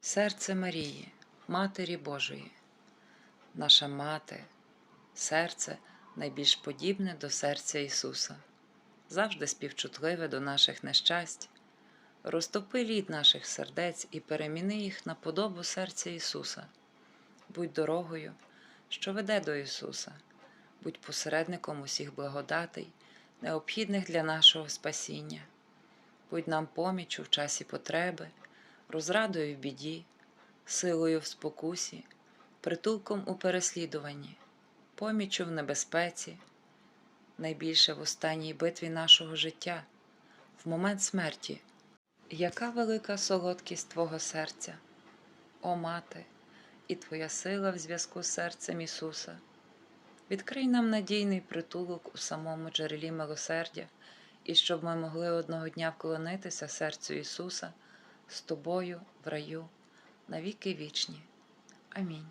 Серце Марії, Матері Божої, наша мати, серце найбільш подібне до серця Ісуса, завжди співчутливе до наших нещасть. Розтопи лід наших сердець і переміни їх на подобу серця Ісуса. Будь дорогою, що веде до Ісуса, будь посередником усіх благодатей, необхідних для нашого спасіння. Будь нам поміччю в часі потреби, розрадою в біді, силою в спокусі, притулком у переслідуванні, поміччю в небезпеці, найбільше в останній битві нашого життя, в момент смерті. Яка велика солодкість Твого серця, о мати, і Твоя сила в зв'язку з серцем Ісуса. Відкрий нам надійний притулок у самому джерелі милосердя, і щоб ми могли одного дня вклонитися серцю Ісуса з Тобою в раю навіки вічні. Амінь.